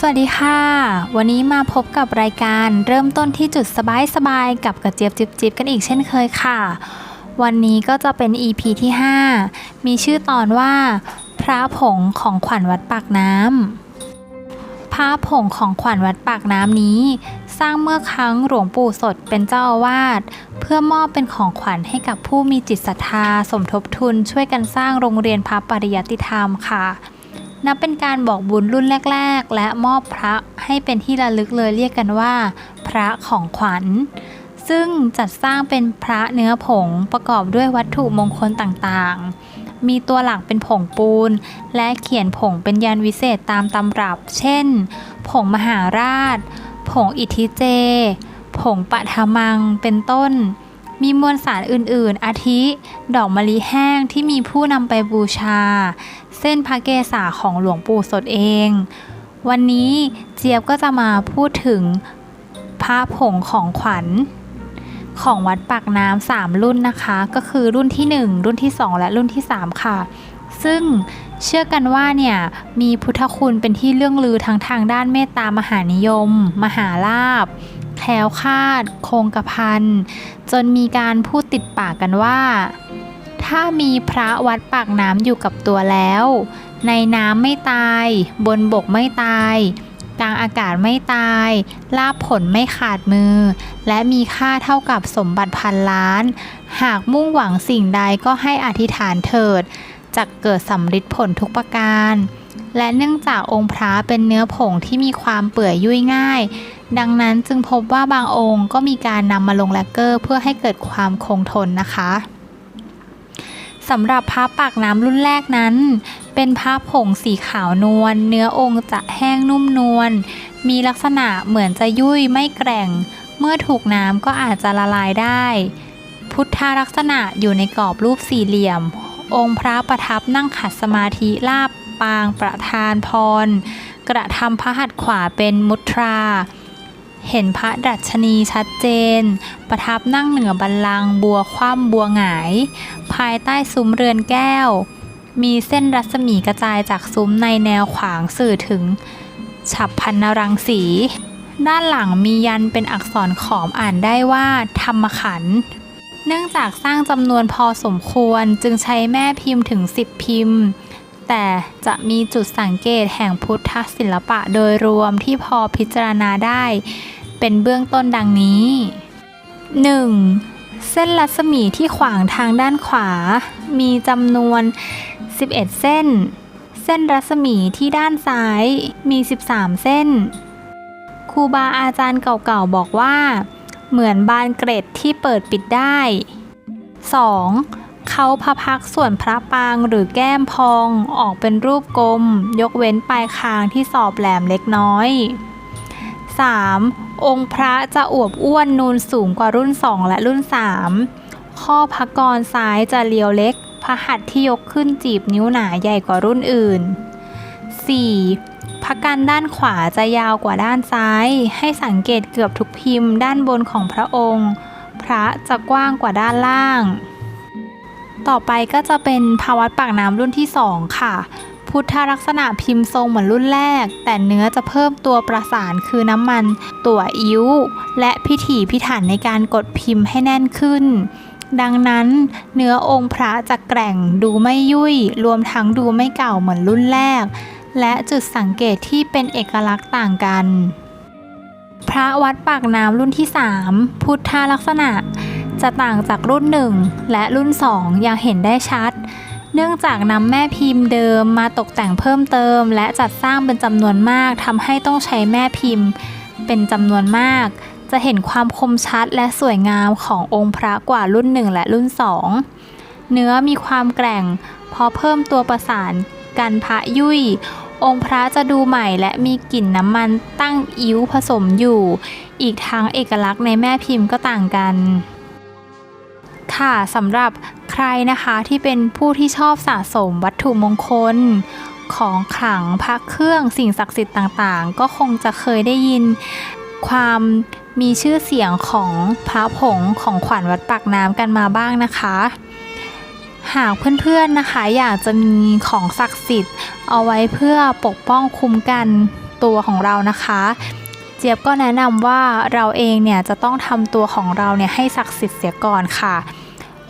สวัสดีค่ะ วันนี้มาพบกับรายการเริ่มต้นที่จุดสบายๆกับกระเจี๊ยบจิบจิบกันอีกเช่นเคยค่ะ วันนี้ก็จะเป็น EP ที่ 5 มีชื่อตอนว่า พระผงของขวัญวัดปากน้ำพระผงของขวัญวัดปากน้ำนี้ สร้างเมื่อครั้งหลวงปู่สดเป็นเจ้าอาวาสเพื่อมอบเป็นของขวัญให้กับผู้มีจิตศรัทธาสมทบทุนช่วยกันสร้างโรงเรียนพระปริยติธรรมค่ะ นับเป็นการบอกบุญรุ่นแรก ๆ และมอบพระให้เป็นที่ระลึกเลยเรียกกันว่า พระของขวัญ ซึ่งจัดสร้างเป็นพระเนื้อผงประกอบด้วยวัตถุมงคลต่างๆ มีตัวหลักเป็นผงปูน และเขียนผงเป็นยันวิเศษตามตำรับ เช่น ผงมหาราช ผงอิทธิเจ ผงปะทามังเป็นต้น มีมวลสารอื่นๆ อาทิ ดอกมะลิแห้งที่มีผู้นำไปบูชา เส้นพระเกศาของหลวงปู่สดเอง วันนี้เจี๊ยบก็จะมาพูดถึงพระผงของขวัญ ของวัดปากน้ำสามรุ่นนะคะ ก็คือรุ่นที่ 1 รุ่นที่ 2 และรุ่นที่ 3 ค่ะ ซึ่งเชื่อกันว่าเนี่ยมีพุทธคุณเป็นที่เรื่องลือทั้งทางด้านเมตตามหานิยม มหาลาภ แคล้วคาดโคงกระพัน จนมีการพูดติดปากกันว่า ถ้ามีพระวัดปากน้ำอยู่กับตัวแล้ว ในน้ำไม่ตาย บนบกไม่ตาย กลางอากาศไม่ตาย ลาบผลไม่ขาดมือ และมีค่าเท่ากับสมบัติพันล้าน หากมุ่งหวังสิ่งใดก็ให้อธิษฐานเถิดจะเกิดสำฤทธิ์ผลทุกประการและเนื่องจากองค์พระเป็นเนื้อผงที่มีความเปื่อยยุ่ยง่าย ดังนั้นจึงพบว่าบางองค์ก็มีการนำมาลงแลกเกอร์ เพื่อให้เกิดความคงทนนะคะสำหรับพระปากน้ำรุ่นแรกนั้น เป็นพระผงสีขาวนวลเนื้อองค์จะแห้งนุ่มนวลมีลักษณะเหมือนจะยุ่ยไม่แกร่ง เมื่อถูกน้ำก็อาจจะละลายได้ พุทธลักษณะอยู่ในกรอบรูปสี่เหลี่ยม องค์พระประทับนั่งขัดสมาธิลาบปางประธานพร กระทำพระหัตถ์ขวาเป็นมุตรา เห็นพระดัชนีชัดเจน ประทับนั่งเหนือบัลลังบัวคว่ำบัวหงาย ภายใต้ซุ้มเรือนแก้ว มีเส้นรัศมีกระจายจากซุ้มในแนวขวางสื่อถึง ฉับพันนรังสี ด้านหลังมียันเป็นอักษรขอมอ่านได้ว่า ธรรมขัน เนื่องจากสร้างจำนวนพอสมควรจึงใช้แม่พิมพ์ถึง 10 พิมพ์ แต่จะมีจุดสังเกตแห่งพุทธศิลปะโดยรวมที่พอพิจารณาได้ เป็นเบื้องต้นดังนี้ 1. เส้นรัศมีที่ขวางทางด้านขวา มีจำนวน 11 เส้น เส้นรัศมีที่ด้านซ้ายมี 13 เส้นครูบาอาจารย์เก่าๆบอกว่า เหมือนบานเกร็ดที่เปิดปิดได้ 2. เขาพระพักส่วนพระปางหรือแก้มพองออกเป็นรูปกลม ยกเว้นปลายคางที่สอบแหลมเล็กน้อย 3. องค์พระจะอวบอ้วนนูนสูงกว่ารุ่น 2 และรุ่น 3 ข้อพระกรซ้ายจะเรียวเล็กพระหัตถ์ที่ยกขึ้นจีบนิ้วหนาใหญ่กว่ารุ่นอื่น 4. พระกันด้านขวาจะยาวกว่าด้านซ้าย ให้สังเกตเกือบทุกพิมพ์ด้านบนของพระองค์ พระจะกว้างกว่าด้านล่าง ต่อไปก็จะเป็นภาวัดปากน้ำรุ่นที่ 2 ค่ะ พุทธลักษณะพิมพ์ทรงเหมือนรุ่นแรก แต่เนื้อจะเพิ่มตัวประสานคือน้ำมันตัวอิ้ว และพิถีพิถันในการกดพิมพ์ให้แน่นขึ้น ดังนั้นเนื้อองค์พระจะแกร่งดูไม่ยุ่ย รวมทั้งดูไม่เก่าเหมือนรุ่นแรก และจุดสังเกตที่เป็นเอกลักษณ์ต่างกัน พระวัดปากน้ำรุ่นที่ 3 พุทธลักษณะ จะต่างจากรุ่น 1 และรุ่น 2 อย่างเห็นได้ชัด เนื่องจากนำแม่พิมพ์เดิมมาตกแต่งเพิ่มเติม และจัดสร้างเป็นจำนวนมากทำให้ต้องใช้แม่พิมพ์ เป็นจำนวนมาก จะเห็นความคมชัดและสวยงามขององค์พระกว่ารุ่น 1 และรุ่น 2 เนื้อมีความแกร่งพราะเพิ่มตัวประสานกันพระยุ่ยองค์พระจะดูใหม่และมีกลิ่นน้ำมันตั้งอิ้วผสมอยู่ อีกทั้งเอกลักษณ์ในแม่พิมพ์ก็ต่างกัน ค่ะสำหรับใครนะคะที่เป็นผู้ที่ชอบสะสมวัตถุมงคลของขลังพระเครื่องสิ่งศักดิ์สิทธิ์ต่างๆ ก็คงจะเคยได้ยินความมีชื่อเสียงของพระผงของขวัญวัดปากน้ำกันมาบ้างนะคะ หากเพื่อนๆนะคะ อยากจะมีของศักดิ์สิทธิ์ เอาไว้เพื่อปกป้องคุ้มกันตัวของเรานะคะ เจี๊ยบก็แนะนำว่าเราเองเนี่ยจะต้องทำตัวของเราเนี่ยให้ศักดิ์สิทธิ์เสียก่อนค่ะ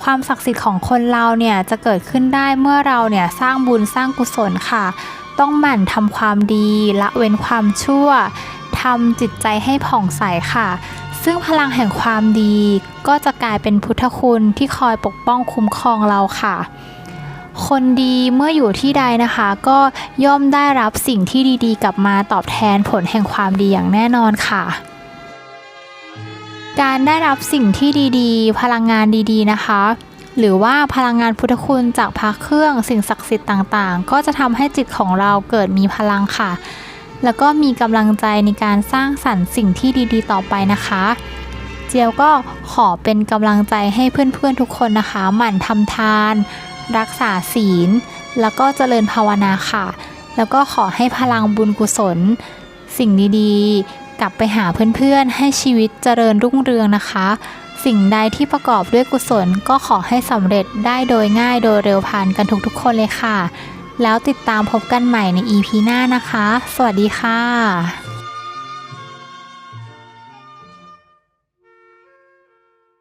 ความศักดิ์สิทธิ์ของคนเราเนี่ยจะเกิดขึ้นได้เมื่อเราเนี่ยสร้างบุญสร้างกุศลค่ะ ต้องหมั่นทำความดีละเว้นความชั่วทำจิตใจให้ผ่องใสค่ะ ซึ่งพลังแห่งความดีก็จะกลายเป็นพุทธคุณที่คอยปกป้องคุ้มครองเราค่ะ คนดีเมื่ออยู่ที่ใดนะคะ ก็ย่อมได้รับสิ่งที่ดีๆ กลับมาตอบแทนผลแห่งความดีอย่างแน่นอนค่ะ การได้รับสิ่งที่ดีๆ พลังงานดีๆนะคะ หรือว่าพลังงานพุทธคุณจากพระเครื่องสิ่งศักดิ์สิทธิ์ต่างๆ ก็จะทำให้จิตของเราเกิดมีพลังค่ะ แล้วก็มีกำลังใจในการสร้างสรรค์สิ่งที่ดีๆ ต่อไปนะคะเจียวก็ขอเป็นกำลังใจให้เพื่อนๆทุกคนนะคะ หมั่นทำทาน รักษาศีล แล้วก็เจริญภาวนาค่ะ แล้วก็ขอให้พลังบุญกุศล สิ่งดีๆ กลับไปหาเพื่อนๆ ให้ชีวิตเจริญรุ่งเรืองนะคะ สิ่งใดที่ประกอบด้วยกุศลก็ขอให้สำเร็จได้โดยง่ายโดยเร็วผ่านกันทุกๆ คนเลยค่ะ แล้วติดตามพบกันใหม่ใน EP หน้านะคะ สวัสดีค่ะ